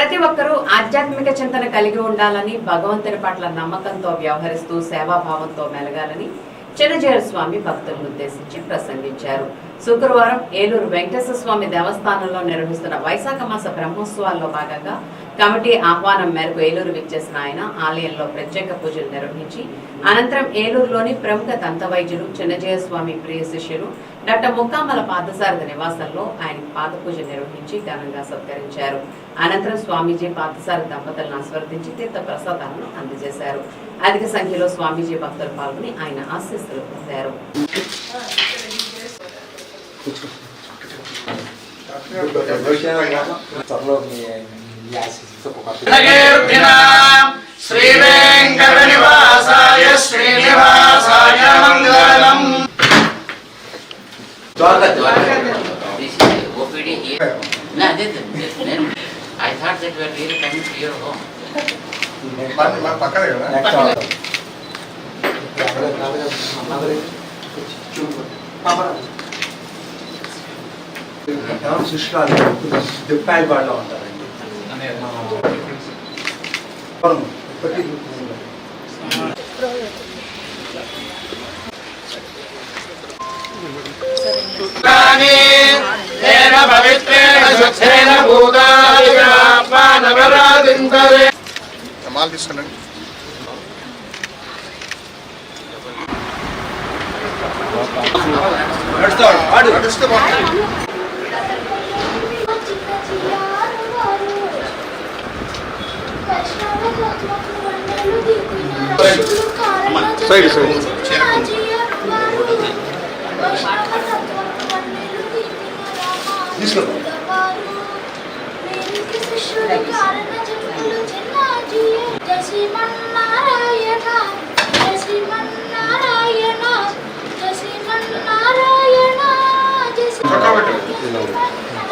ప్రతి ఒక్కరూ ఆధ్యాత్మిక చింతన కలిగి ఉండాలని భగవంతుని పట్ల నమ్మకంతో వ్యవహరిస్తూ సేవాభావంతో మెలగాలని చిన్నజీర స్వామి భక్తులను ఉద్దేశించి ప్రసంగించారు. శుక్రవారం ఏలూరు వెంకటేశ్వర స్వామి దేవస్థానంలో నిర్వహిస్తున్న వైశాఖ మాస బ్రహ్మోత్సవాల్లో భాగంగా కమిటీ ఆహ్వానం మేరకు ఏలూరు విచ్చేసిన ఆయన ఆలయంలో ప్రత్యేక పూజలు నిర్వహించి అనంతరం ఏలూరులోని ప్రముఖ దంత వైద్యులు చిన్నజయ స్వామి ప్రియ శిష్యులు డాక్టర్ ముక్కామల పాదసారథి నివాసంలో ఆయన పాద పూజ నిర్వహించి ఘనంగా సత్కరించారు. అనంతరం స్వామీజీ పాదసారి దంపతులను ఆస్వర్దించి తీర్థ ప్రసాదాలను అందజేశారు. అధిక సంఖ్యలో స్వామీజీ భక్తులు పాల్గొని ఆయన ఆశీస్సులు పొందారు. త్వరలో మీ మీ ఆశీస్సుతో ఒక నగేర్భినాం శ్రీ వెంకట నివాసాయ శ్రీనివాసాయ మంగళం This is OPD here. No, this is, then, I thought that we are really coming to your home. పక్కదే కదా నెక్స్ట్ ఆర్డర్ మాల్ తీసుకున్నాను నడుస్తే బాగుంటుంది సైడ్ సైడ్ తీసుకో. శ్రీమన్నారాయణ శ్రీమన్నారాయణ శ్రీమన్నారాయణ చొక్కా పెట్టు.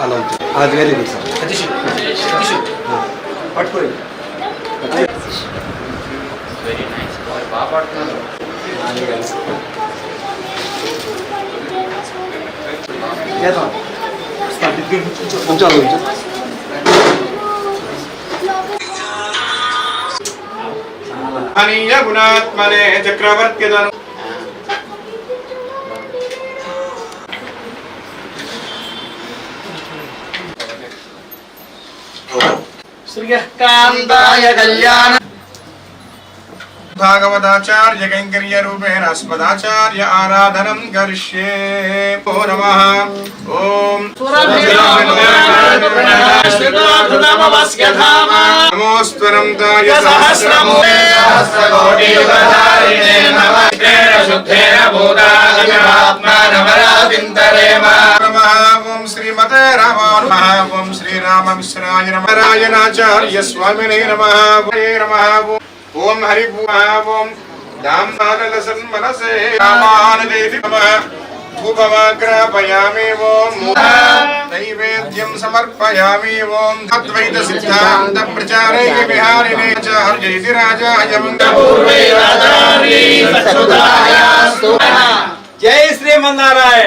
అలా ఉంటుంది అది వెరీ గుడ్ సార్ పట్టుకోండి. వారు బాగా పాడుతున్నారు. చేద్దాం కొంచెం అలా ఉంచు. అనీయ గుణాత్మనే చక్రవర్త్యదను శ్రీయకాంతాయ కళ్యాణ భాగవతాచార్య కైంకర్య రూపేణ అస్మదాచార్య ఆరాధనం కరిష్యే ఓ నమః ఓం నమోస్వరం తాయ సహస్రమూర్తే నమః ఓం శ్రీమతే రామాను ఓం శ్రీరామ మిశ్రాయ స్వామినే నమః నమః ఓం హరి ఓం దాంబాలసన్ మనసే. రామానుదేవి నమః. ధూపమాగ్రాపయామి ఓం. నైవేద్యం సమర్పయామి ఓం. అద్వైత సిద్ధాంత ప్రచారయ విహారిణే చార్యైతి రాజాయ మంగళపూర్వే జై శ్రీమన్నారాయణ.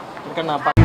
kenapa?